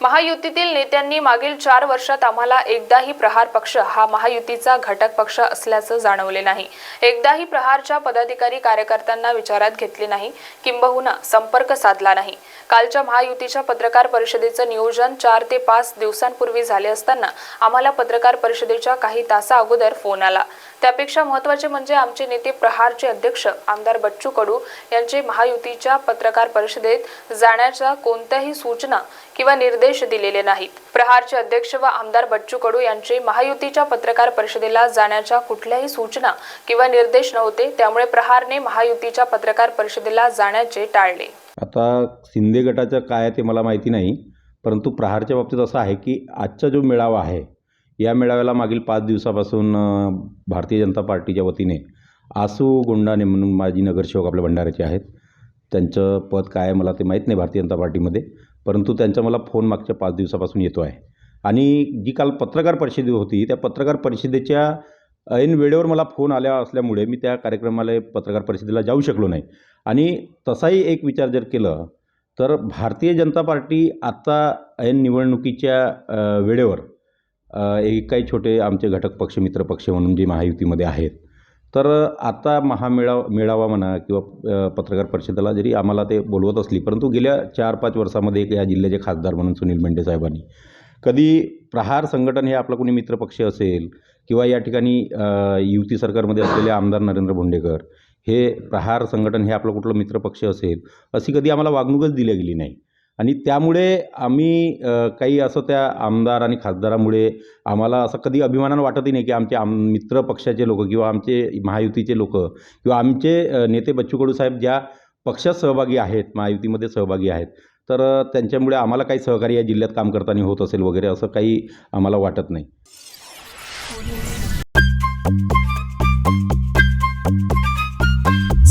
महायुतीतील नेत्यांनी मागील चार वर्षात आम्हाला एकदाही प्रहार पक्ष हा महायुतीचा घटक पक्ष असल्याचं जाणवले नाही. एकदाही प्रहारच्या पदाधिकारी कार्यकर्त्यांना विचारात घेतले नाही. किंबहुना संपर्क साधला नाही. कालच्या महायुतीच्या पत्रकार परिषदेचं नियोजन चार ते पाच दिवसांपूर्वी झाले असताना आम्हाला पत्रकार परिषदेच्या काही तासा अगोदर फोन आला. त्यापेक्षा महत्त्वाचे म्हणजे आमचे नेते प्रहारचे अध्यक्ष आमदार बच्चू कडू यांचे महायुतीच्या पत्रकार परिषदेत जाण्याच्या कोणत्याही सूचना किंवा निर्देश दिलेले नाहीत. प्रहारचे अध्यक्ष व आमदार बच्चू कडू यांचे महायुतीच्या पत्रकार परिषदेला जाण्याच्या कुठल्याही सूचना किंवा निर्देश नव्हते त्यामुळे प्रहारने महायुतीच्या पत्रकार परिषदेला जाण्याचे टाळले. आता शिंदे गटाचं काय ते मला माहिती नाही परंतु प्रहारच्या बाबतीत असं आहे की आजचा जो मेळावा आहे या मेळाव्याला मागील पाच दिवसापासून भारतीय जनता पार्टीच्या वतीने आसू गुंडाने म्हणून माजी नगरसेवक आपल्या भंडाऱ्याचे आहेत. त्यांचं पद काय आहे मला ते माहीत नाही भारतीय जनता पार्टीमध्ये परंतु त्यांचा मला फोन मागच्या पाच दिवसापासून येतो आहे. आणि जी काल पत्रकार परिषद होती त्या पत्रकार परिषदेच्या ऐन वेळेवर मला फोन आल्या असल्यामुळे मी त्या कार्यक्रमाला पत्रकार परिषदेला जाऊ शकलो नाही. आणि तसाही एक विचार जर केलं तर भारतीय जनता पार्टी आत्ता ऐन निवडणुकीच्या वेळेवर एक काही छोटे आमचे घटक पक्ष मित्र पक्ष म्हणून जे महायुतीमध्ये आहेत. तर आता महामेळा मेळावा म्हणा किंवा पत्रकार परिषदेला जरी आम्हाला ते बोलवत असली परंतु गेल्या चार पाच वर्षामध्ये या जिल्ह्याचे खासदार म्हणून सुनील मेंढे साहेबांनी. कधी प्रहार संघटन हे आपला कोणी मित्रपक्ष असेल किंवा या ठिकाणी युती सरकारमध्ये असलेले आमदार नरेंद्र भोंडेकर हे प्रहार संघटन हे आपलं कुठलं मित्रपक्ष असेल अशी कधी आम्हाला वागणूकच दिली गेली नाही. आणि त्यामुळे आम्ही काही असं त्या आमदार आणि खासदारामुळे आम्हाला असं कधी अभिमानानं वाटतही नाही की आमचे आम मित्र पक्षाचे लोक किंवा आमचे महायुतीचे लोक किंवा आमचे नेते बच्चू कडू साहेब ज्या पक्षात सहभागी आहेत महायुतीमध्ये सहभागी आहेत तर त्यांच्यामुळे आम्हाला काही सहकार्य या जिल्ह्यात काम करताना होत असेल वगैरे असं काही आम्हाला वाटत नाही.